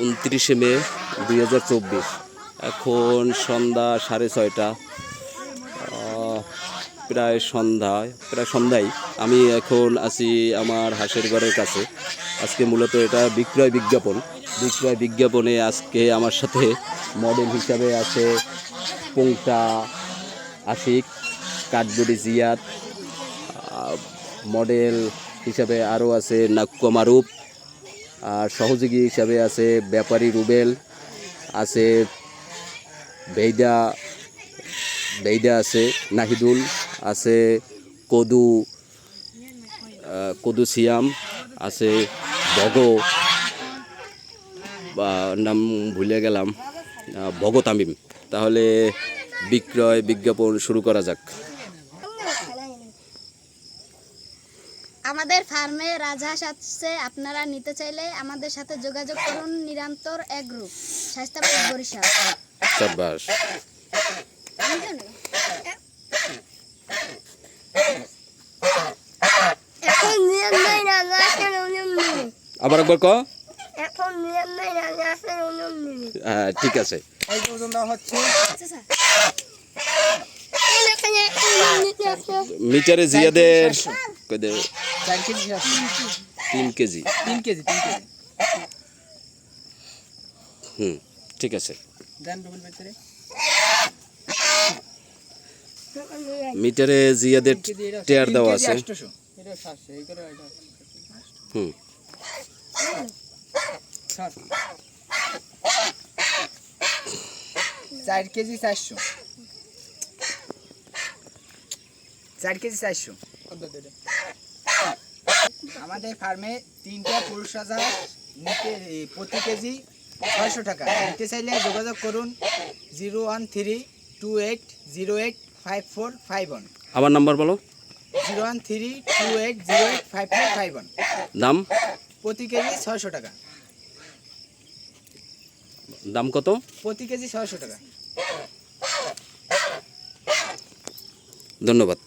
উনত্রিশে মে দুই হাজার চব্বিশ। এখন সন্ধ্যা সাড়ে ছয়টা। প্রায় সন্ধ্যায় প্রায় সন্ধ্যায় আমি এখন আছি আমার হাঁসের ঘরের কাছে। আজকে মূলত এটা বিক্রয় বিজ্ঞাপন। বিক্রয় বিজ্ঞাপনে আজকে আমার সাথে মডেল হিসাবে আছে পোংটা আশিক কাঠবুড়ি জিয়াত মডেল হিসাবে আরও আছে নাক্কমারূপ আর সহযোগী হিসাবে আছে ব্যাপারী রুবেল, আছে বেইদা বেইদা আছে নাহিদুল, আছে কদু কদু সিয়াম, আছে বগ বা নাম ভুলে গেলাম ভগ তামিম। তাহলে বিক্রয় বিজ্ঞাপন শুরু করা যাক। আমাদের ফার্মে রাজহাঁস আছে আপনারা নিতে চাইলে আমাদের সাথে যোগাযোগ করুন নিরন্তর এগ্রো স্বাস্থ্যবাদ বরিশাল। নেই আবার একবার ক? হ্যাঁ ঠিক আছে। আচ্ছা মিটারে জিয়াদের কয়দে? চার কেজি তিন কেজি। তিন কেজি তিন কেজি। হুম ঠিক আছে। মিটারে জিয়াদের টেয়ার দেওয়া আছে। হুম। চার কেজি চারশো। চার কেজি চারশো। আমাদের ফার্মে তিনটা পুরুষ রাজা নিতে প্রতি কেজি ছয়শো টাকা। নিতে চাইলে যোগাযোগ করুন zero one three two eight zero eight five four five one. আমার নাম্বার বলো। Zero one three two eight zero eight five four five one. দাম? প্রতি কেজি ছয়শো টাকা। দাম কত? প্রতি কেজি ছয়শো টাকা। ধন্যবাদ।